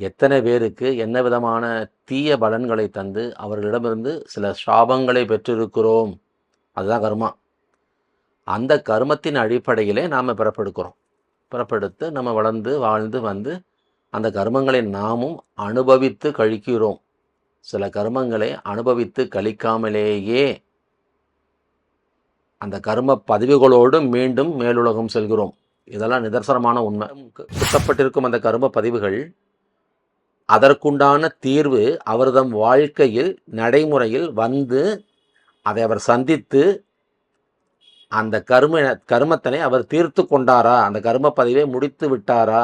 எத்தனை பேருக்கு என்ன விதமான தீய பலன்களை தந்து அவர்களிடமிருந்து சில சாபங்களை பெற்றிருக்கிறோம்? அதுதான் கர்மா. அந்த கர்மத்தின் அடிப்படையிலே நாம் பிறப்பெடுக்கிறோம் பிறப்பெடுத்து நம்ம வளர்ந்து வாழ்ந்து வந்து அந்த கர்மங்களை நாமும் அனுபவித்து கழிக்கிறோம். சில கர்மங்களை அனுபவித்து கழிக்காமலேயே அந்த கர்ம பதிவுகளோடு மீண்டும் மேலுலகம் செல்கிறோம். இதெல்லாம் நிதர்சனமான உண்மை. குத்தப்பட்டிருக்கும் அந்த கர்ம பதிவுகள் அதற்குண்டான தீர்வு அவர்தம் வாழ்க்கையில் நடைமுறையில் வந்து அதை அவர் சந்தித்து அந்த கர்ம கர்மத்தினை அவர் தீர்த்து கொண்டாரா? அந்த கர்ம பதிவை முடித்து விட்டாரா?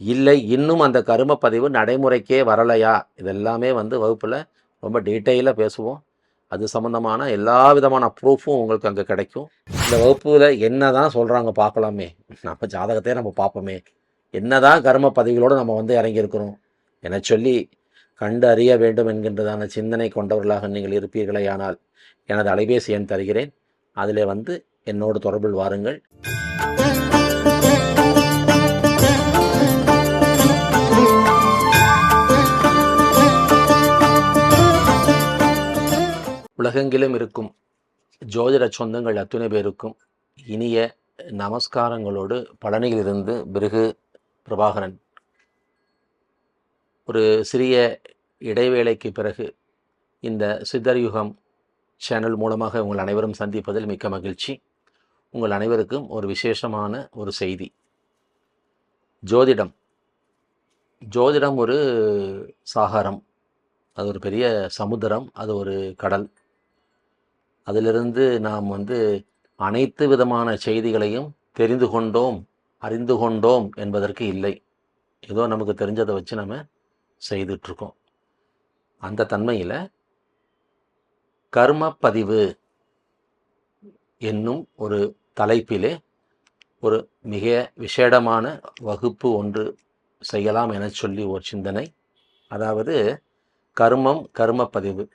இல்லை இன்னும் அந்த கர்ம பதிவு நடைமுறைக்கே வரலையா? இதெல்லாமே வந்து வகுப்பில் ரொம்ப டீட்டெயிலாக பேசுவோம். அது சம்மந்தமான எல்லா விதமான ப்ரூஃபும் உங்களுக்கு அங்கே கிடைக்கும். இந்த வகுப்பில் என்ன தான் சொல்கிறாங்க பார்க்கலாமே. நம்ம ஜாதகத்தையே நம்ம பார்ப்போமே. என்ன தான் கர்ம பதிவுகளோடு நம்ம வந்து இறங்கியிருக்கிறோம். என சொல்லி கண்டு அறிய வேண்டும் என்கின்றதான சிந்தனை கொண்டவர்களாக நீங்கள் இருப்பீர்களேயானால் எனது அலைபேசி எண் தருகிறேன். அதில் வந்து என்னோடு தொடர்பில் வாருங்கள். உலகெங்கிலும் இருக்கும் ஜோதிட சொந்தங்கள் அத்துணை பேருக்கும் இனிய நமஸ்காரங்களோடு பழனியிலிருந்து பிருகு பிரபாகரன் ஒரு சிறிய இடைவேளைக்கு பிறகு இந்த சித்தர்யுகம் சேனல் மூலமாக உங்கள் அனைவரும் சந்திப்பதில் மிக்க மகிழ்ச்சி. உங்கள் அனைவருக்கும் ஒரு விசேஷமான ஒரு செய்தி. ஜோதிடம். ஜோதிடம் ஒரு சாகரம். அது ஒரு பெரிய சமுத்திரம் அது ஒரு கடல். அதிலிருந்து நாம் வந்து அனைத்து விதமான செய்திகளையும் தெரிந்து கொண்டோம் அறிந்து கொண்டோம் என்பதற்கு இல்லை. ஏதோ நமக்கு தெரிஞ்சதை வச்சு நம்ம செய்துட்ருக்கோம். அந்த தன்மையில் கர்ம பதிவு என்னும் ஒரு தலைப்பிலே ஒரு மிக விசேடமான வகுப்பு ஒன்று செய்யலாம் என சொல்லி ஒரு சிந்தனை. அதாவது கர்மம் கர்ம பதிவு.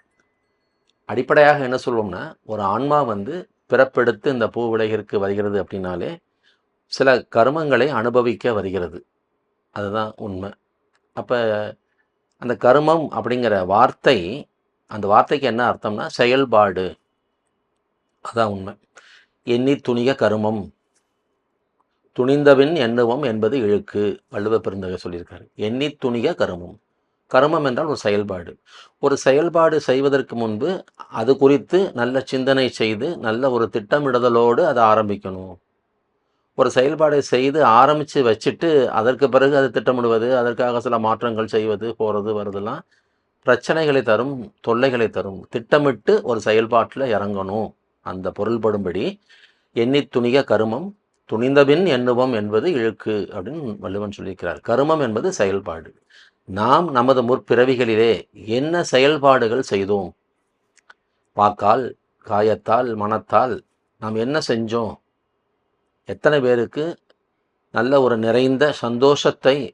அடிப்படையாக என்ன சொல்வோம்னா ஒரு ஆன்மா வந்து பிறப்பெடுத்து இந்த பூ உலகிற்கு வருகிறது அப்படின்னாலே சில கர்மங்களை அனுபவிக்க வருகிறது. அதுதான் உண்மை. அப்போ அந்த கர்மம் அப்படிங்கிற வார்த்தை அந்த வார்த்தைக்கு என்ன அர்த்தம்னா செயல்பாடு. அதான் உண்மை. எண்ணி துணிக கருமம். துணிந்தபின் எண்ணுவம் என்பது இழுக்கு வள்ளுவ பெருந்தகை சொல்லியிருக்காரு. எண்ணி துணிக கருமம். கருமம் என்றால் ஒரு செயல்பாடு. ஒரு செயல்பாடு செய்வதற்கு முன்பு அது குறித்து நல்ல சிந்தனை செய்து நல்ல ஒரு திட்டமிடுதலோடு அதை ஆரம்பிக்கணும். ஒரு செயல்பாடை செய்து ஆரம்பித்து வச்சுட்டு அதற்கு பிறகு அதை திட்டமிடுவது அதற்காக சில மாற்றங்கள் செய்வது போகிறது வருதுலாம் பிரச்சனைகளை தரும் தொல்லைகளை தரும். திட்டமிட்டு ஒரு செயல்பாட்டில் இறங்கணும். அந்த பொருள்படும்படி எண்ணி துணிக கருமம் துணிந்தபின் எண்ணுவம் என்பது இழுக்கு அப்படின்னு வள்ளுவன் சொல்லியிருக்கிறார். கருமம் என்பது செயல்பாடு. நாம் நமது முற்பிறவிகளிலே என்ன செயல்பாடுகள் செய்தோம்? வாக்கால் காயத்தால் மனத்தால் நாம் என்ன செஞ்சோம்? எத்தனை பேருக்கு நல்ல ஒரு நிறைந்த சந்தோஷத்தை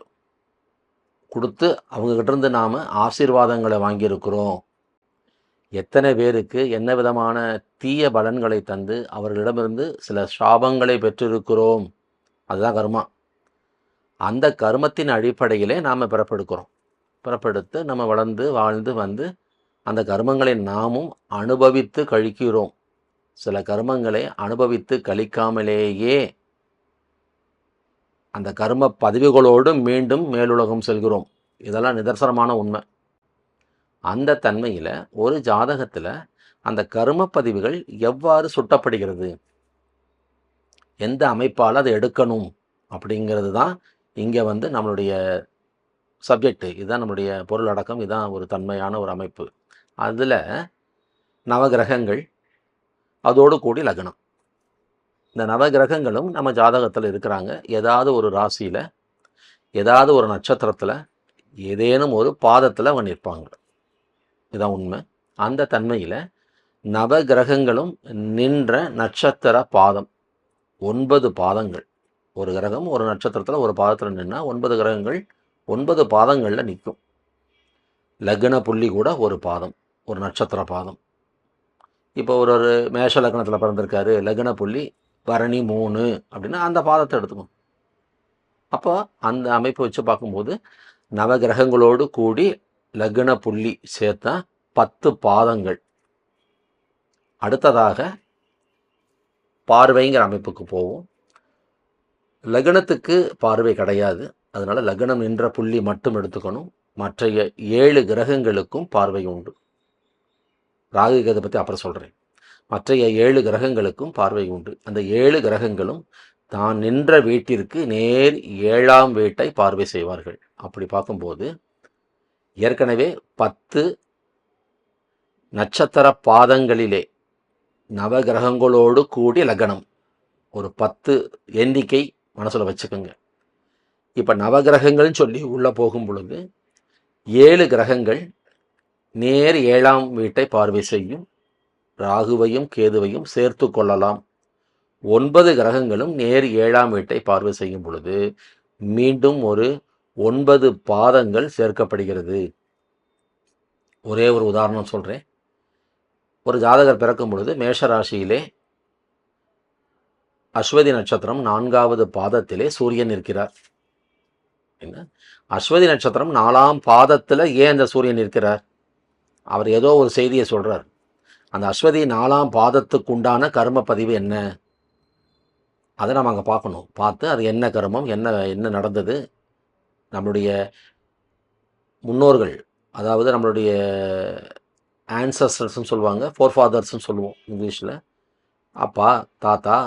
கொடுத்து அவங்ககிட்ட இருந்து நாம் ஆசீர்வாதங்களை வாங்கியிருக்கிறோம். எத்தனை பேருக்கு என்ன விதமான தீய பலன்களை தந்து அவர்களிடமிருந்து சில சாபங்களை பெற்றிருக்கிறோம். அதுதான் கர்மா. அந்த கர்மத்தின் அடிப்படையிலே நாம் பிறப்பெடுக்கிறோம் பிறப்பெடுத்து நம்ம வளர்ந்து வாழ்ந்து வந்து அந்த கர்மங்களை நாமும் அனுபவித்து கழிக்கிறோம். சில கர்மங்களை அனுபவித்து கழிக்காமலேயே அந்த கர்ம பதிவுகளோடு மீண்டும் மேலுலகம் செல்கிறோம். இதெல்லாம் நிதர்சனமான உண்மை. அந்த தன்மையில் ஒரு ஜாதகத்தில் அந்த கரும பதிவுகள் எவ்வாறு சுட்டப்படுகிறது? எந்த அமைப்பால் அதை எடுக்கணும்? அப்படிங்கிறது தான் இங்கே வந்து நம்மளுடைய சப்ஜெக்டு இதுதான் நம்மளுடைய பொருள் அடக்கம். இதுதான் ஒரு தன்மையான ஒரு அமைப்பு. அதில் நவகிரகங்கள் அதோடு கூடி லக்னம். இந்த நவகிரகங்களும் நம்ம ஜாதகத்தில் இருக்கிறாங்க. ஏதாவது ஒரு ராசியில் ஏதாவது ஒரு நட்சத்திரத்தில் ஏதேனும் ஒரு பாதத்தில் அவங்க நிற்பாங்க. இதுதான் உண்மை. அந்த தன்மையில் நவகிரகங்களும் நின்ற நட்சத்திர பாதம். ஒன்பது பாதங்கள். ஒரு கிரகம் ஒரு நட்சத்திரத்தில் ஒரு பாதத்தில் நின்னால் ஒன்பது கிரகங்கள் ஒன்பது பாதங்களில் நிற்கும். லக்ன புள்ளி கூட ஒரு பாதம் ஒரு நட்சத்திர பாதம். இப்போ ஒரு ஒரு மேஷ லக்னத்தில் பிறந்திருக்காரு லக்ன புள்ளி பரணி மூணு அப்படின்னா அந்த பாதத்தை எடுத்துக்கும் அப்போ அந்த அமைப்பை வச்சு பார்க்கும்போது நவகிரகங்களோடு கூடி லக்ன புள்ளி சேர்த்தா பத்து பாதங்கள். அடுத்ததாக பார்வைங்கிற அமைப்புக்கு போவோம். லக்னத்துக்கு பார்வை கிடையாது. அதனால் லக்னம் நின்ற புள்ளி மட்டும் எடுத்துக்கணும். மற்றைய ஏழு கிரகங்களுக்கும் பார்வை உண்டு. ராகு கேதை பற்றி அப்புறம் சொல்கிறேன் மற்றைய ஏழு கிரகங்களுக்கும் பார்வை உண்டு. அந்த ஏழு கிரகங்களும் தான் நின்ற வீட்டிற்கு நேர் ஏழாம் வீட்டை பார்வை செய்வார்கள். அப்படி பார்க்கும்போது ஏற்கனவே பத்து நட்சத்திர பாதங்களிலே நவகிரகங்களோடு கூடிய லக்னம். ஒரு பத்து எண்ணிக்கை மனசில் வச்சுக்கோங்க. இப்போ நவகிரகங்கள்னு சொல்லி உள்ளே போகும் பொழுது ஏழு கிரகங்கள் நேர் ஏழாம் வீட்டை பார்வை செய்யும். ராகுவையும் கேதுவையும் சேர்த்து கொள்ளலாம். ஒன்பது கிரகங்களும் நேர் ஏழாம் வீட்டை பார்வை செய்யும் பொழுது மீண்டும் ஒரு ஒன்பது பாதங்கள் சேர்க்கப்படுகிறது. ஒரே ஒரு உதாரணம் சொல்கிறேன் ஒரு ஜாதகர் பிறக்கும் பொழுது மேஷ ராசியிலே அஸ்வதி நட்சத்திரம் நான்காவது பாதத்திலே சூரியன் இருக்கிறார். என்ன? அஸ்வதி நட்சத்திரம் நாலாம் பாதத்தில் ஏன் அந்த சூரியன் இருக்கிறார்? அவர் ஏதோ ஒரு செய்தியை சொல்கிறார் அந்த அஸ்வதி நாலாம் பாதத்துக்கு உண்டான கர்ம பதிவு என்ன? அதை நம்ம அங்கே பார்க்கணும். பார்த்து அது என்ன கர்மம் என்ன என்ன நடந்தது? நம்மளுடைய முன்னோர்கள் அதாவது நம்மளுடைய ஆன்சஸ்டர்ஸ்னு சொல்லுவாங்க ஃபோர் ஃபாதர்ஸ்னு சொல்லுவோம் இங்கிலீஷில். அப்பா தாத்தா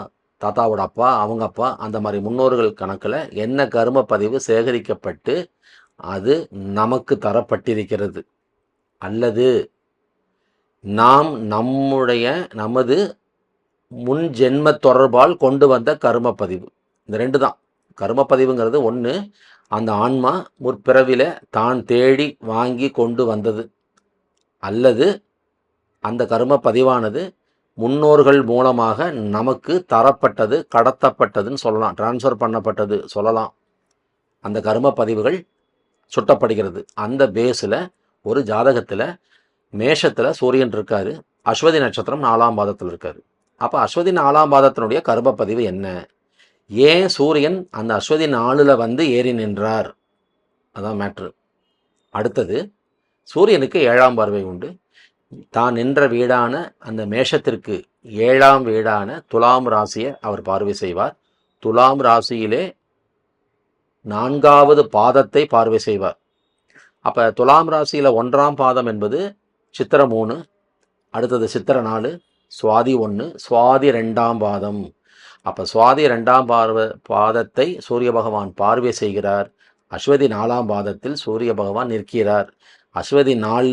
தாத்தாவோட அப்பா அவங்க அப்பா அந்த மாதிரி முன்னோர்கள் கணக்கில் என்ன கரும பதிவு சேகரிக்கப்பட்டு அது நமக்கு தரப்பட்டிருக்கிறது. அல்லது நாம் நம்முடைய நமது முன் ஜென்ம தொடர்பால் கொண்டு வந்த கர்ம பதிவு இந்த ரெண்டு தான். கர்ம பதிவுங்கிறது ஒன்று அந்த ஆன்மா முற்பிறவில தான் தேடி வாங்கி கொண்டு வந்தது. அல்லது அந்த கர்ம பதிவானது முன்னோர்கள் மூலமாக நமக்கு தரப்பட்டது கடத்தப்பட்டதுன்னு சொல்லலாம். டிரான்ஸ்ஃபர் பண்ணப்பட்டது சொல்லலாம். அந்த கர்ம பதிவுகள் சுட்டப்படுகிறது. அந்த பேஸில் ஒரு ஜாதகத்தில் மேஷத்தில் சூரியன் இருக்காரு அஸ்வதி நட்சத்திரம் நாலாம் பாதத்தில் இருக்காரு. அப்போ அஸ்வதி நாலாம் பாதத்தினுடைய கர்ம பதிவு என்ன? ஏன் சூரியன் அந்த அஸ்வதி நாளில் வந்து ஏறி நின்றார்? அதான் மேட்ரு அடுத்தது சூரியனுக்கு ஏழாம் பார்வை உண்டு. தான் நின்ற வீடான அந்த மேஷத்திற்கு ஏழாம் வீடான துலாம் ராசியை அவர் பார்வை செய்வார். துலாம் ராசியிலே நான்காவது பாதத்தை பார்வை செய்வார். அப்போ துலாம் ராசியில் ஒன்றாம் பாதம் என்பது சித்திர மூணு அடுத்தது சித்திர நாலு சுவாதி ஒன்று சுவாதி ரெண்டாம் பாதம். அப்போ சுவாதி ரெண்டாம் பார்வ பாதத்தை சூரிய பகவான் பார்வை செய்கிறார். அஸ்வதி நாலாம் பாதத்தில் சூரிய பகவான் நிற்கிறார். அஸ்வதி நாள்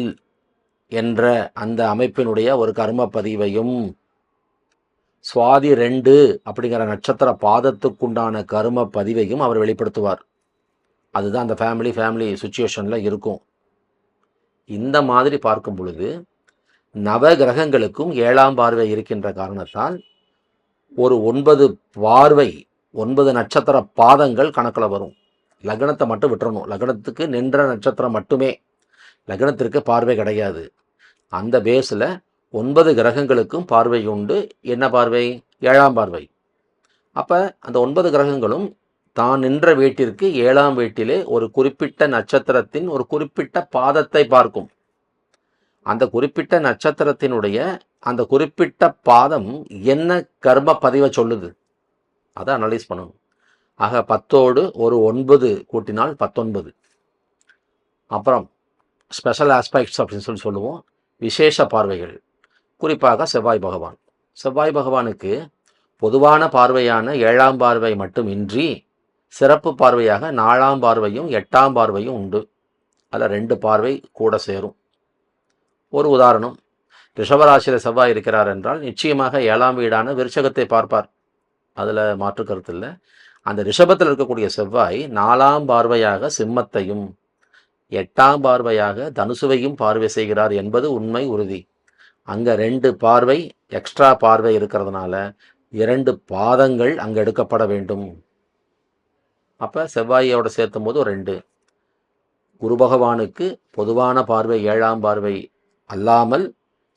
என்ற அந்த அமைப்பினுடைய ஒரு கர்ம பதிவையும் சுவாதி ரெண்டு அப்படிங்கிற நட்சத்திர பாதத்துக்குண்டான கரும பதிவையும் அவர் வெளிப்படுத்துவார். அதுதான் அந்த ஃபேமிலி ஃபேமிலி சுச்சுவேஷனில் இருக்கும். இந்த மாதிரி பார்க்கும் பொழுது நவ கிரகங்களுக்கும் ஏழாம் பார்வை இருக்கின்ற காரணத்தால் ஒரு ஒன்பது பார்வை ஒன்பது நட்சத்திர பாதங்கள் கணக்கில் வரும். லக்னத்தை மட்டும் விட்டுறணும். லக்னத்துக்கு நின்ற நட்சத்திரம் மட்டுமே. லக்னத்திற்கு பார்வை கிடையாது. அந்த பேஸில் ஒன்பது கிரகங்களுக்கும் பார்வை உண்டு. என்ன பார்வை? ஏழாம் பார்வை. அப்போ அந்த ஒன்பது கிரகங்களும் தான் நின்ற வீட்டிற்கு ஏழாம் வீட்டிலே ஒரு குறிப்பிட்ட நட்சத்திரத்தின் ஒரு குறிப்பிட்ட பாதத்தை பார்க்கும். அந்த குறிப்பிட்ட நட்சத்திரத்தினுடைய அந்த குறிப்பிட்ட பாதம் என்ன கர்ம பதிவை சொல்லுது? அதை அனலைஸ் பண்ணணும். ஆக பத்தோடு ஒரு ஒன்பது கூட்டினால் பத்தொன்பது. அப்புறம் ஸ்பெஷல் ஆஸ்பெக்ட்ஸ் அப்படின்னு சொல்லி சொல்லுவோம். விசேஷ பார்வைகள். குறிப்பாக செவ்வாய் பகவான். செவ்வாய் பகவானுக்கு பொதுவான பார்வையான ஏழாம் பார்வை மட்டுமின்றி சிறப்பு பார்வையாக நாலாம் பார்வையும் எட்டாம் பார்வையும் உண்டு. அதில் ரெண்டு பார்வை கூட சேரும். ஒரு உதாரணம் ரிஷபராசியில் செவ்வாய் இருக்கிறார் என்றால் நிச்சயமாக ஏழாம் வீடான விருச்சகத்தை பார்ப்பார். அதில் மாற்று கருத்து இல்லை. அந்த ரிஷபத்தில் இருக்கக்கூடிய செவ்வாய் நாலாம் பார்வையாக சிம்மத்தையும் எட்டாம் பார்வையாக தனுசுவையும் பார்வை செய்கிறார் என்பது உண்மை உறுதி. அங்கே ரெண்டு பார்வை எக்ஸ்ட்ரா பார்வை இருக்கிறதுனால இரண்டு பாதங்கள் அங்கே எடுக்கப்பட வேண்டும். அப்போ செவ்வாயோட சேர்த்தும் போது ஒரு ரெண்டு. குரு பகவானுக்கு பொதுவான பார்வை ஏழாம் பார்வை அல்லாமல்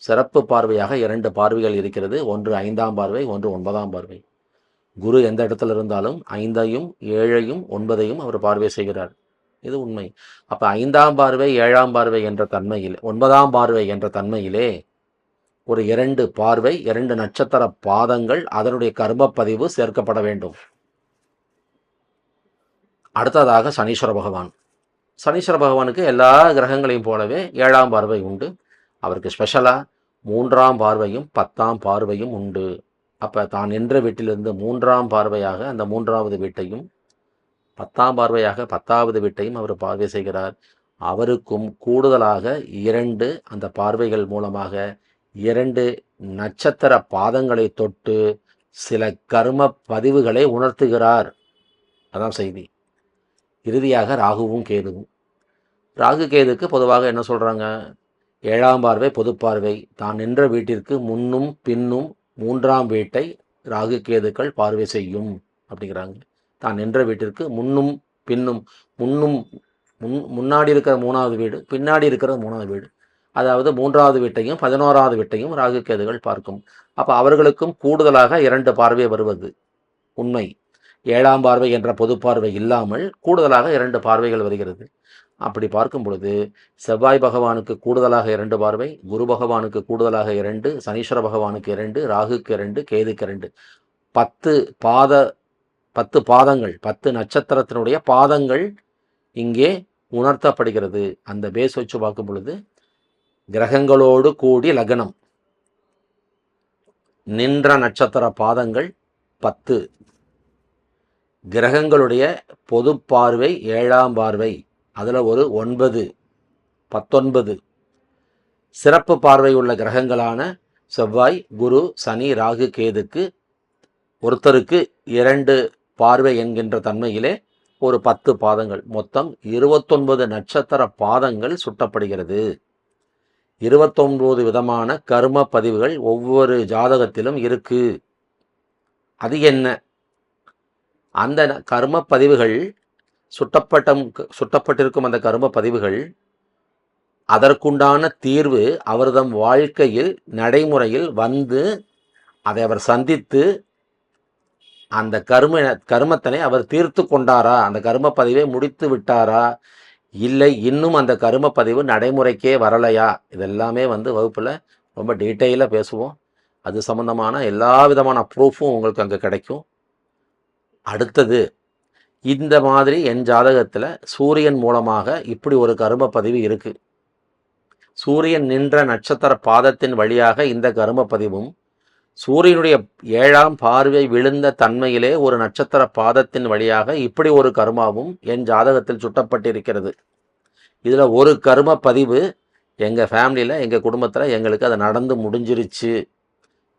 சிறப்பு பார்வையாக இரண்டு பார்வைகள் இருக்கிறது. ஒன்று ஐந்தாம் பார்வை ஒன்று ஒன்பதாம் பார்வை. குரு எந்த இடத்துல இருந்தாலும் ஐந்தையும் ஏழையும் ஒன்பதையும் அவர் பார்வை செய்கிறார். இது உண்மை. அப்போ ஐந்தாம் பார்வை ஏழாம் பார்வை என்ற தன்மையில் ஒன்பதாம் பார்வை என்ற தன்மையிலே ஒரு இரண்டு பார்வை இரண்டு நட்சத்திர பாதங்கள் அதனுடைய கர்மப்பதிவு சேர்க்கப்பட வேண்டும். அடுத்ததாக சனீஸ்வர பகவான். சனீஸ்வர பகவானுக்கு எல்லா கிரகங்களையும் போலவே ஏழாம் பார்வை உண்டு. அவருக்கு ஸ்பெஷலாக மூன்றாம் பார்வையும் பத்தாம் பார்வையும் உண்டு. அப்போ தான் நின்ற வீட்டிலிருந்து மூன்றாம் பார்வையாக அந்த மூன்றாவது வீட்டையும் பத்தாம் பார்வையாக பத்தாவது வீட்டையும் அவர் பார்வை செய்கிறார். அவருக்கும் கூடுதலாக இரண்டு அந்த பார்வைகள் மூலமாக இரண்டு நட்சத்திர பாதங்களை தொட்டு சில கர்ம பதிவுகளை உணர்த்துகிறார். அதான் செய்தி. இறுதியாக ராகுவும் கேதுவும். ராகு கேதுக்கு பொதுவாக என்ன சொல்கிறாங்க ஏழாம் பார்வை பொது பார்வை. தான் நின்ற வீட்டிற்கு முன்னும் பின்னும் மூன்றாம் வீட்டை ராகு கேதுக்கள் பார்வை செய்யும் அப்படிங்கிறாங்க. தான் நின்ற வீட்டிற்கு முன்னும் பின்னும் முன்னும் முன் முன்னாடி இருக்கிற மூணாவது வீடு பின்னாடி இருக்கிற மூணாவது வீடு. அதாவது மூன்றாவது வீட்டையும் பதினோராவது வீட்டையும் ராகு கேதுகள் பார்க்கும். அப்போ அவர்களுக்கும் கூடுதலாக இரண்டு பார்வை வருவது உண்மை. ஏழாம் பார்வை என்ற பொது பார்வை இல்லாமல் கூடுதலாக இரண்டு பார்வைகள் வருகிறது. அப்படி பார்க்கும் பொழுது செவ்வாய் பகவானுக்கு கூடுதலாக இரண்டு பார்வை குரு பகவானுக்கு கூடுதலாக இரண்டு சனீஸ்வர பகவானுக்கு இரண்டு ராகுக்கு இரண்டு கேதுக்கு இரண்டு. பத்து பாத பத்து பாதங்கள் பத்து நட்சத்திரத்தினுடைய பாதங்கள் இங்கே உணர்த்தப்படுகிறது. அந்த பேஸ் வச்சு பார்க்கும் பொழுது கிரகங்களோடு கூடி லக்னம். நின்ற நட்சத்திர பாதங்கள் பத்து. கிரகங்களுடைய பொது பார்வை ஏழாம் பார்வை. அதில் ஒரு ஒன்பது பத்தொன்பது. சிறப்பு பார்வை உள்ள கிரகங்களான செவ்வாய் குரு சனி ராகு கேதுக்கு ஒருத்தருக்கு இரண்டு பார்வை என்கின்ற தன்மையிலே ஒரு பத்து பாதங்கள். மொத்தம் இருபத்தொன்பது நட்சத்திர பாதங்கள் சுட்டப்படுகிறது. இருபத்தொன்பது விதமான கர்ம பதிவுகள் ஒவ்வொரு ஜாதகத்திலும் இருக்கு. அது என்ன? அந்த ந- கர்ம பதிவுகள் சுட்டப்பட்டம் சுட்டப்பட்டிருக்கும் அந்த கர்ம பதிவுகள் அதற்குண்டான தீர்வு அவர்தம் வாழ்க்கையில் நடைமுறையில் வந்து அதை அவர் சந்தித்து அந்த கர்ம கர்மத்தினை அவர் தீர்த்து கொண்டாரா? அந்த கர்ம பதிவை முடித்து விட்டாரா? இல்லை இன்னும் அந்த கர்ம பதிவு நடைமுறைக்கே வரலையா? இதெல்லாமே வந்து வகுப்பில் ரொம்ப டீட்டெயிலாக பேசுவோம். அது சம்மந்தமான எல்லா விதமான ப்ரூஃபும் உங்களுக்கு அங்கே கிடைக்கும். அடுத்தது இந்த மாதிரி என் ஜாதகத்தில் சூரியன் மூலமாக இப்படி ஒரு கரும பதிவு இருக்குது சூரியன் நின்ற நட்சத்திர பாதத்தின் வழியாக இந்த கரும பதிவும் சூரியனுடைய ஏழாம் பார்வை விழுந்த தன்மையிலே ஒரு நட்சத்திர பாதத்தின் வழியாக இப்படி ஒரு கருமாவும் என் ஜாதகத்தில் சுட்டப்பட்டிருக்கிறது. இதில் ஒரு கரும பதிவு எங்கள் ஃபேமிலியில் எங்கள் குடும்பத்தில் எங்களுக்கு அது நடந்து முடிஞ்சிருச்சு.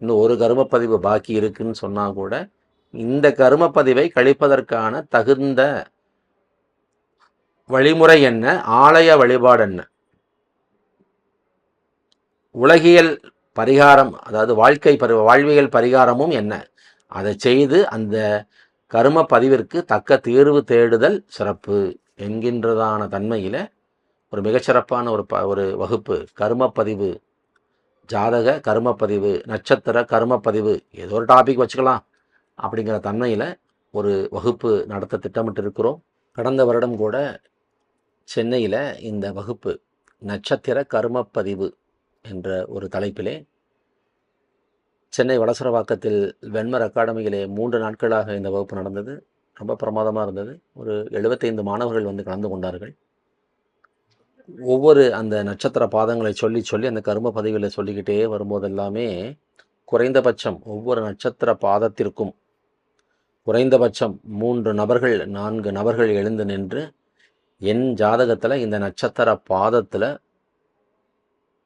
இன்னும் ஒரு கரும பதிவு பாக்கி இருக்குன்னு சொன்னால் கூட இந்த கரும பதிவை கழிப்பதற்கான தகுந்த வழிமுறை என்ன? ஆலய வழிபாடு என்ன? உலகியல் பரிகாரம் அதாவது வாழ்க்கை பரி வாழ்வியல் பரிகாரமும் என்ன? அதை செய்து அந்த கரும பதிவிற்கு தக்க தீர்வு தேடுதல் சிறப்பு என்கின்றதான தன்மையில் ஒரு மிகச்சிறப்பான ஒரு ப ஒரு வகுப்பு. கருமப்பதிவு ஜாதக கருமப்பதிவு நட்சத்திர கருமப்பதிவு ஏதோ ஒரு டாபிக் வச்சுக்கலாம். அப்படிங்கிற தன்மையில் ஒரு வகுப்பு நடத்த திட்டமிட்டு இருக்கிறோம் கடந்த வருடம் கூட சென்னையில் இந்த வகுப்பு நட்சத்திர கர்மப்பதிவு என்ற ஒரு தலைப்பிலே சென்னை வளசரவாக்கத்தில் வெண்மர் அகாடமியிலே மூன்று நாட்களாக இந்த வகுப்பு நடந்தது. ரொம்ப பிரமாதமாக இருந்தது. ஒரு எழுபத்தைந்து மாணவர்கள் வந்து கலந்து கொண்டார்கள். ஒவ்வொரு அந்த நட்சத்திர பாதங்களை சொல்லி சொல்லி அந்த கரும பதிவுகளை சொல்லிக்கிட்டே வரும்போதெல்லாமே குறைந்தபட்சம் ஒவ்வொரு நட்சத்திர பாதத்திற்கும் குறைந்தபட்சம் மூன்று நபர்கள் நான்கு நபர்கள் எழுந்து நின்று என் ஜாதகத்தில் இந்த நட்சத்திர பாதத்தில்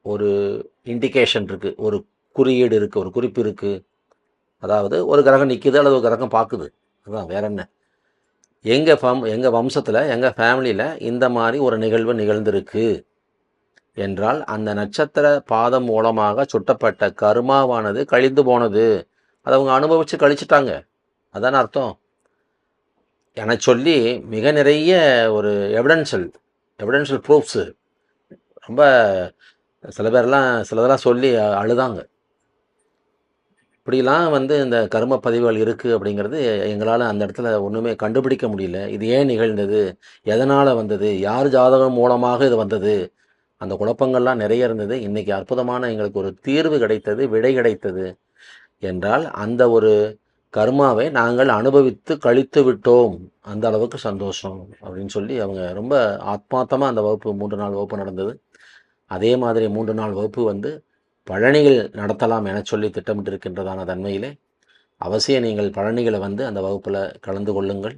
ஒரு இண்டிகேஷன் இருக்குது ஒரு குறியீடு இருக்குது ஒரு குறிப்பு இருக்குது அதாவது ஒரு கிரகம் நிற்குது அல்லது ஒரு கிரகம் பார்க்குது அதுதான் வேற என்ன? எங்கள் ஃபம் எங்கள் வம்சத்தில் எங்கள் ஃபேமிலியில் இந்த மாதிரி ஒரு நிகழ்வு நிகழ்ந்திருக்கு என்றால் அந்த நட்சத்திர பாதம் மூலமாக சுட்டப்பட்ட கருமாவானது கழிந்து போனது. அதை அவங்க அனுபவித்து கழிச்சிட்டாங்க. அதான அர்த்தம். என சொல்லி மிக நிறைய ஒரு எவிடன்ஷியல் எவிடன்ஷியல் ப்ரூஃப்ஸு ரொம்ப சில பேர்லாம் சிலதெல்லாம் சொல்லி அழுதாங்க. இப்படிலாம் வந்து இந்த கரும பதிவுகள் இருக்குது அப்படிங்கிறது எங்களால் அந்த இடத்துல ஒன்றுமே கண்டுபிடிக்க முடியல. இது ஏன் நிகழ்ந்தது? எதனால் வந்தது? யார் ஜாதகம் மூலமாக இது வந்தது? அந்த குழப்பங்கள்லாம் நிறைய இருந்தது. இன்றைக்கி அற்புதமான எங்களுக்கு ஒரு தீர்வு கிடைத்தது விடை கிடைத்தது. என்றால் அந்த ஒரு கர்மாவை நாங்கள் அனுபவித்து கழித்து விட்டோம். அந்த அளவுக்கு சந்தோஷம் அப்படின்னு சொல்லி அவங்க ரொம்ப ஆத்மார்த்தமாக அந்த வகுப்பு மூன்று நாள் வகுப்பு நடந்தது. அதே மாதிரி மூன்று நாள் வகுப்பு வந்து பழனிகள் நடத்தலாம் என சொல்லி திட்டமிட்டிருக்கின்றதான தன்மையிலே அவசியம் நீங்கள் பழனிகளை வந்து அந்த வகுப்பில் கலந்து கொள்ளுங்கள்.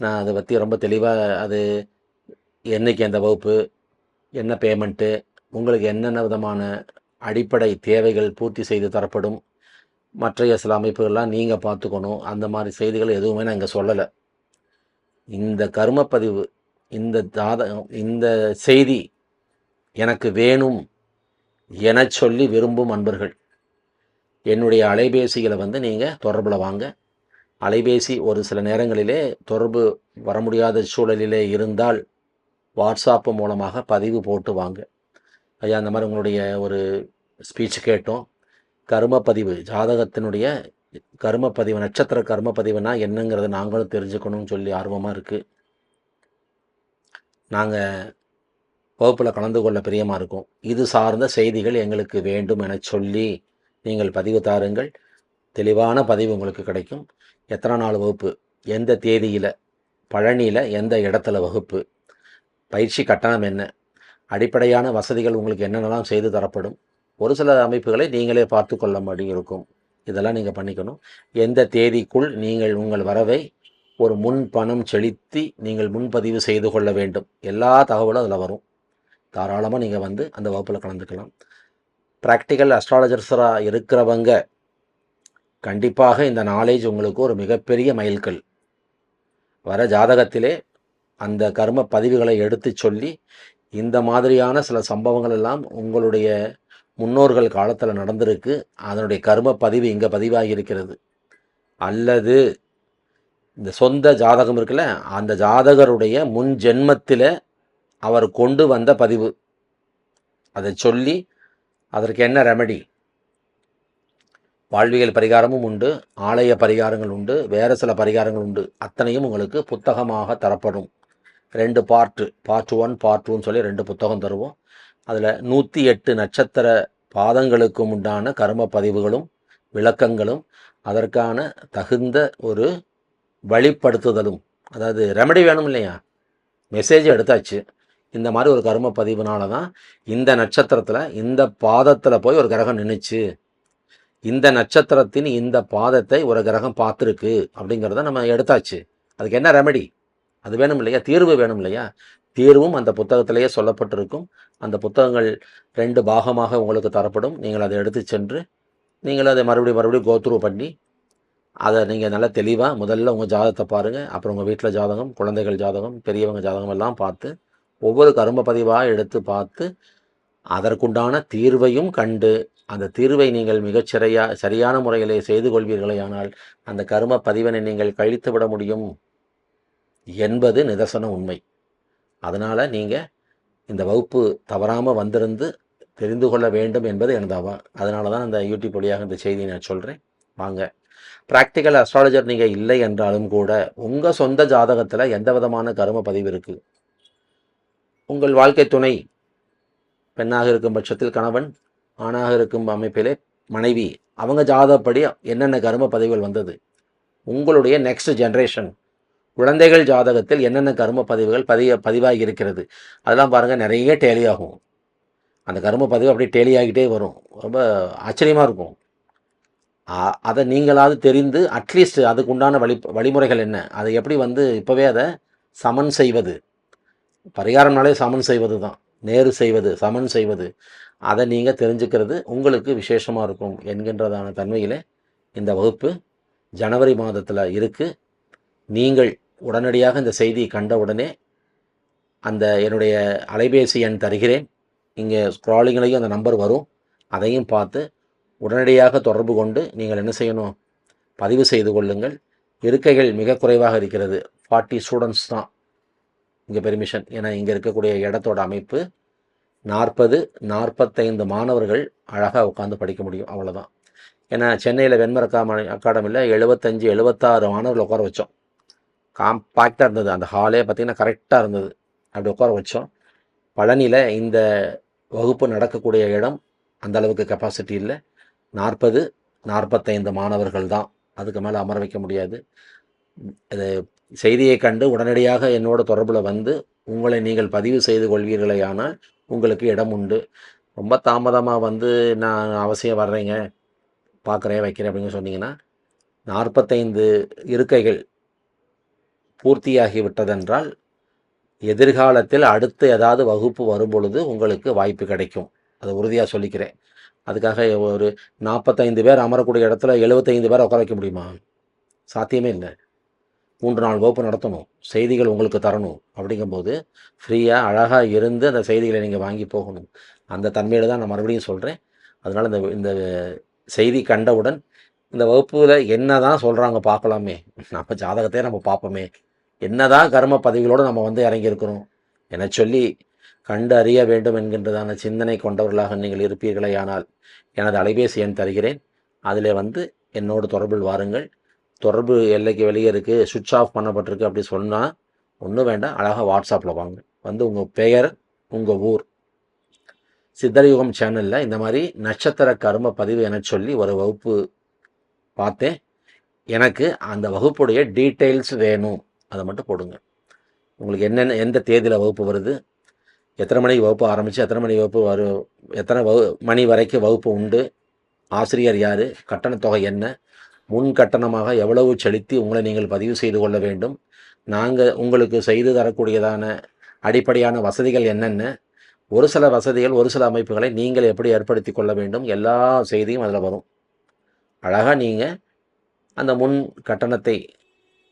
நான் அதை பற்றி ரொம்ப தெளிவாக அது என்னைக்கு அந்த வகுப்பு என்ன பேமெண்ட்டு உங்களுக்கு என்னென்ன விதமான அடிப்படை தேவைகள் பூர்த்தி செய்து தரப்படும் மற்றைய சில அமைப்புகள்லாம் நீங்கள் பார்த்துக்கணும். அந்த மாதிரி செய்திகள் எதுவுமே நான் இங்கே சொல்லலை. இந்த கர்மப்பதிவு இந்த ஜாதகம் இந்த செய்தி எனக்கு வேணும் என சொல்லி விரும்பும் அன்பர்கள் என்னுடைய அலைபேசிகளை வந்து நீங்கள் தொடர்பில் வாங்க. அலைபேசி ஒரு சில நேரங்களிலே தொடர்பு வர முடியாத சூழலிலே இருந்தால் வாட்ஸ்அப்பு மூலமாக பதிவு போட்டு வாங்க. ஐயா அந்த மாதிரி உங்களுடைய ஒரு ஸ்பீச் கேட்டோம். கர்மப்பதிவு ஜாதகத்தினுடைய கர்மப்பதிவு நட்சத்திர கர்மப்பதிவுனா என்னங்கிறத நாங்களும் தெரிஞ்சுக்கணும்னு சொல்லி ஆர்வமாக இருக்குது நாங்கள் வகுப்பில் கலந்து கொள்ள பிரியமாக இருக்கும். இது சார்ந்த செய்திகள் எங்களுக்கு வேண்டும் என சொல்லி நீங்கள் பதிவு தாருங்கள். தெளிவான பதிவு உங்களுக்கு கிடைக்கும். எத்தனை நாள் வகுப்பு? எந்த தேதியில்? பழனியில் எந்த இடத்துல வகுப்பு? பயிற்சி கட்டணம் என்ன? அடிப்படையான வசதிகள் உங்களுக்கு என்னென்னலாம் செய்து தரப்படும்? ஒரு சில அமைப்புகளை நீங்களே பார்த்து கொள்ளும்படி இருக்கும் இதெல்லாம் நீங்கள் பண்ணிக்கணும். எந்த தேதிக்குள் நீங்கள் உங்கள் வரவை ஒரு முன் பணம் செலுத்தி நீங்கள் முன்பதிவு செய்து கொள்ள வேண்டும். எல்லா தகவலும் அதில் வரும். தாராளமாக நீங்கள் வந்து அந்த வகுப்பில் கலந்துக்கலாம். ப்ராக்டிக்கல் அஸ்ட்ராலஜர்ஸராக இருக்கிறவங்க கண்டிப்பாக இந்த நாலேஜ் உங்களுக்கு ஒரு மிகப்பெரிய மைல்கல். வர ஜாதகத்திலே அந்த கர்ம பதிவுகளை எடுத்து சொல்லி இந்த மாதிரியான சில சம்பவங்கள் எல்லாம் உங்களுடைய முன்னோர்கள் காலத்தில் நடந்திருக்கு. அதனுடைய கர்ம பதிவு இங்கே பதிவாகி இருக்கிறது. அல்லது இந்த சொந்த ஜாதகம் இருக்குல்ல அந்த ஜாதகருடைய முன் ஜென்மத்தில் அவர் கொண்டு வந்த பதிவு. அதை சொல்லி அதற்கு என்ன ரெமடி வாழ்வியல் பரிகாரமும் உண்டு ஆலய பரிகாரங்கள் உண்டு வேறு சில பரிகாரங்கள் உண்டு. அத்தனையும் உங்களுக்கு புத்தகமாக தரப்படும். ரெண்டு பார்ட்டு பார்ட் ஒன் பார்ட் டூன்னு சொல்லி ரெண்டு புத்தகம் தருவோம். அதில் நூற்றி எட்டு நட்சத்திர பாதங்களுக்கும் உண்டான கர்ம பதிவுகளும் விளக்கங்களும் அதற்கான தகுந்த ஒரு வழிப்படுத்துதலும் அதாவது ரெமடி வேணும் இல்லையா? மெசேஜ் எடுத்தாச்சு. இந்த மாதிரி ஒரு கர்ம பதிவுனால தான் இந்த நட்சத்திரத்தில் இந்த பாதத்தில் போய் ஒரு கிரகம் நின்றுச்சு இந்த நட்சத்திரத்தின் இந்த பாதத்தை ஒரு கிரகம் பார்த்துருக்கு அப்படிங்கிறத நம்ம எடுத்தாச்சு. அதுக்கு என்ன ரெமடி அது வேணும் இல்லையா? தீர்வு வேணும் இல்லையா? தீர்வும் அந்த புத்தகத்திலேயே சொல்லப்பட்டிருக்கும். அந்த புத்தகங்கள் ரெண்டு பாகமாக உங்களுக்கு தரப்படும். நீங்கள் அதை எடுத்து சென்று நீங்கள் அதை மறுபடியும் மறுபடியும் கோத்ரூ பண்ணி அதை நீங்கள் நல்லா தெளிவாக முதல்ல உங்கள் ஜாதகத்தை பாருங்கள் அப்புறம் உங்கள் வீட்டில் ஜாதகம் குழந்தைகள் ஜாதகம் பெரியவங்க ஜாதகம் எல்லாம் பார்த்து ஒவ்வொரு கரும பதிவாக எடுத்து பார்த்து அதற்குண்டான தீர்வையும் கண்டு அந்த தீர்வை நீங்கள் மிகச்சிறையா சரியான முறையிலே செய்து கொள்வீர்களேயானால் அந்த கரும பதிவனை நீங்கள் கழித்து விட முடியும் என்பது நிதர்சன உண்மை. அதனால் நீங்கள் இந்த வகுப்பு தவறாமல் வந்திருந்து தெரிந்து கொள்ள வேண்டும் என்பது எனது அவா அதனால தான் அந்த யூடியூப் வழியாக இந்த செய்தியை நான் சொல்கிறேன் வாங்க. ப்ராக்டிக்கல் அஸ்ட்ராலஜர் நீங்கள் இல்லை என்றாலும் கூட உங்கள் சொந்த ஜாதகத்தில் எந்த விதமான கரும பதிவு இருக்குது உங்கள் வாழ்க்கை துணை பெண்ணாக இருக்கும் பட்சத்தில் கணவன் ஆணாக இருக்கும் அமைப்பிலே மனைவி அவங்க ஜாதகப்படி என்னென்ன கரும பதிவுகள் வந்தது? உங்களுடைய நெக்ஸ்ட் ஜென்ரேஷன் குழந்தைகள் ஜாதகத்தில் என்னென்ன கரும பதிவுகள் பதிய பதிவாகி இருக்கிறது? அதெல்லாம் பாருங்கள் நிறைய டேலி ஆகும். அந்த கரும பதிவு அப்படியே டேலி ஆகிட்டே வரும். ரொம்ப ஆச்சரியமாக இருக்கும். அதை நீங்களாவது தெரிந்து அட்லீஸ்ட் அதுக்கு உண்டான வழி வழிமுறைகள் என்ன? அதை எப்படி வந்து இப்போவே அதை சமன் செய்வது? பரிகாரம்னாலே சமன் செய்வது தான். நேரு செய்வது சமன் செய்வது. அதை நீங்கள் தெரிஞ்சுக்கிறது உங்களுக்கு விசேஷமாக இருக்கும் என்கின்றதான தன்மையில் இந்த வகுப்பு ஜனவரி மாதத்தில் இருக்குது நீங்கள் உடனடியாக இந்த செய்தியை கண்ட உடனே அந்த என்னுடைய அலைபேசி எண் தருகிறேன். இங்கே ஸ்க்ராலிங்லேயும் அந்த நம்பர் வரும். அதையும் பார்த்து உடனடியாக தொடர்பு கொண்டு நீங்கள் என்ன செய்யணும்? பதிவு செய்து கொள்ளுங்கள். இருக்கைகள் மிக குறைவாக இருக்கிறது. ஃபார்ட்டி ஸ்டூடெண்ட்ஸ் தான். இங்கே பெர்மிஷன் ஏன்னா இங்கே இருக்கக்கூடிய இடத்தோட அமைப்பு நாற்பது நாற்பத்தைந்து மாணவர்கள் அழகாக உட்காந்து படிக்க முடியும். அவ்வளோதான் ஏன்னா சென்னையில் வெண்மர அகாடமியில் எழுபத்தஞ்சு எழுபத்தாறு மாணவர்கள் உட்கார வச்சோம். காம்பாக்டாக இருந்தது. அந்த ஹாலே பார்த்திங்கன்னா கரெக்டாக இருந்தது. அப்படி உட்கார வச்சோம். பழனியில் இந்த வகுப்பு நடக்கக்கூடிய இடம் அந்த அளவுக்கு கெப்பாசிட்டி இல்லை. நாற்பது நாற்பத்தைந்து மாணவர்கள் தான். அதுக்கு மேலே அமர வைக்க முடியாது. இது செய்தியை கண்டு உடனடியாக என்னோட தொடர்பில் வந்து உங்களை நீங்கள் பதிவு செய்து கொள்வீர்களேயானால் உங்களுக்கு இடம் உண்டு. ரொம்ப தாமதமாக வந்து நான் அவசியம் வர்றேங்க. பார்க்குறேன் வைக்கிறேன் அப்படின்னு சொன்னீங்கன்னா நாற்பத்தைந்து இருக்கைகள் பூர்த்தியாகி விட்டதென்றால் எதிர்காலத்தில் அடுத்து ஏதாவது வகுப்பு வரும்பொழுது உங்களுக்கு வாய்ப்பு கிடைக்கும். அதை உறுதியாக சொல்லிக்கிறேன். அதுக்காக ஒரு நாற்பத்தைந்து பேர் அமரக்கூடிய இடத்துல எழுபத்தைந்து பேர் உட்கார வைக்க முடியுமா? சாத்தியமே இல்லை. மூன்று நாள் வகுப்பு நடத்தணும். செய்திகள் உங்களுக்கு தரணும். அப்படிங்கும்போது ஃப்ரீயாக அழகாக இருந்து அந்த செய்திகளை நீங்கள் வாங்கி போகணும். அந்த தன்மையில் தான் நான் மறுபடியும் சொல்கிறேன் அதனால் இந்த இந்த செய்தி கண்டவுடன் இந்த வகுப்பில் என்ன தான் சொல்கிறாங்க பார்க்கலாமே. நம்ம ஜாதகத்தையே நம்ம பார்ப்போமே. என்னதான் கர்ம பதவிகளோடு நம்ம வந்து இறங்கியிருக்கிறோம் என சொல்லி கண்டு அறிய வேண்டும் என்கின்றதான சிந்தனை கொண்டவர்களாக நீங்கள் இருப்பீர்களே ஆனால் எனது அலைபேசி எண் தருகிறேன். அதில் வந்து என்னோடு தொடர்பில் வாருங்கள். தொடர்பு எல்லைக்கு வெளியே இருக்குது சுவிட்ச் ஆஃப் பண்ணப்பட்டிருக்கு அப்படி சொன்னால் ஒன்றும் வேண்டாம். அழகாக வாட்ஸ்அப்பில் வாங்க. வந்து உங்கள் பெயர் உங்கள் ஊர். சித்தரயுகம் சேனலில் இந்த மாதிரி நட்சத்திர கர்ம பதிவு என சொல்லி ஒரு வகுப்பு பார்த்தேன். எனக்கு அந்த வகுப்புடைய டீட்டெயில்ஸ் வேணும். அதை மட்டும் போடுங்க. உங்களுக்கு என்னென்ன எந்த தேதியில் வகுப்பு வருது? எத்தனை மணிக்கு வகுப்பு ஆரம்பித்து எத்தனை மணி வகுப்பு வரும் எத்தனை வகு மணி வரைக்கும் வகுப்பு உண்டு? ஆசிரியர் யார்? கட்டணத்தொகை என்ன? முன் கட்டணமாக எவ்வளவு செலுத்தி உங்களை நீங்கள் பதிவு செய்து கொள்ள வேண்டும்? நாங்கள் உங்களுக்கு செய்து தரக்கூடியதான அடிப்படையான வசதிகள் என்னென்ன? ஒரு சில வசதிகள் ஒரு சில அமைப்புகளை நீங்கள் எப்படி ஏற்படுத்தி கொள்ள வேண்டும்? எல்லா செய்தியும் அதில் வரும். அழகாக நீங்கள் அந்த முன் கட்டணத்தை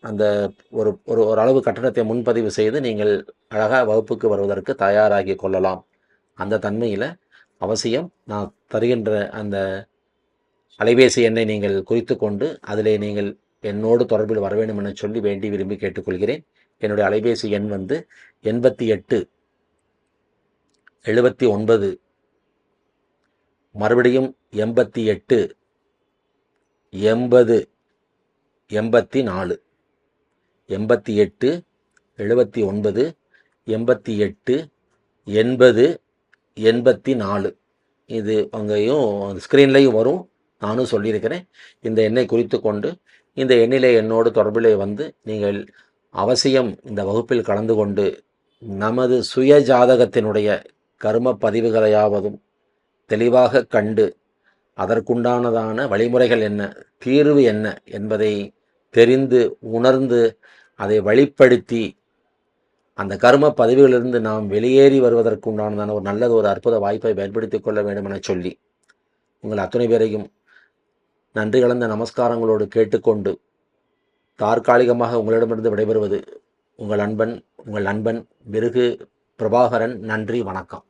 அந்த ஒரு ஒரு ஒரு அளவு கட்டணத்தை முன்பதிவு செய்து நீங்கள் அழகாக வகுப்புக்கு வருவதற்கு தயாராகி கொள்ளலாம். அந்த தன்மையில் அவசியம் நான் தருகின்ற அந்த அலைபேசி எண்ணை நீங்கள் குறித்து கொண்டு அதிலே நீங்கள் என்னோடு தொடர்பில் வர வேண்டும் என சொல்லி வேண்டி விரும்பி கேட்டுக்கொள்கிறேன். என்னுடைய அலைபேசி எண் வந்து எண்பத்தி எட்டு எழுபத்தி ஒன்பது மறுபடியும் எண்பத்தி எட்டு எண்பது எண்பத்தி நாலு. எண்பத்தி எட்டு எழுபத்தி ஒன்பது எண்பத்தி எட்டு எண்பது எண்பத்தி நாலு. இது அங்கேயும் ஸ்க்ரீன்லேயும் வரும். நானும் சொல்லியிருக்கிறேன். இந்த எண்ணை குறித்து கொண்டு இந்த எண்ணிலே என்னோடு தொடர்பிலே வந்து நீங்கள் அவசியம் இந்த வகுப்பில் கலந்து கொண்டு நமது சுய ஜாதகத்தினுடைய கர்ம பதிவுகளையாவதும் தெளிவாக கண்டு அதற்குண்டானதான வழிமுறைகள் என்ன தீர்வு என்ன என்பதை தெரிந்து உணர்ந்து அதை வழிப்படுத்தி அந்த கர்ம பதவியிலிருந்து நாம் வெளியேறி வருவதற்கு உண்டானதான ஒரு நல்லது ஒரு அற்புத வாய்ப்பை பயன்படுத்திக் கொள்ள வேண்டும் என சொல்லி உங்கள் அத்துணை பேரையும் நன்றி கலந்த நமஸ்காரங்களோடு கேட்டுக்கொண்டு தற்காலிகமாக உங்களிடமிருந்து விடைபெறுவது உங்கள் அன்பன் உங்கள் நண்பன் மிருகு பிரபாகரன். நன்றி வணக்கம்.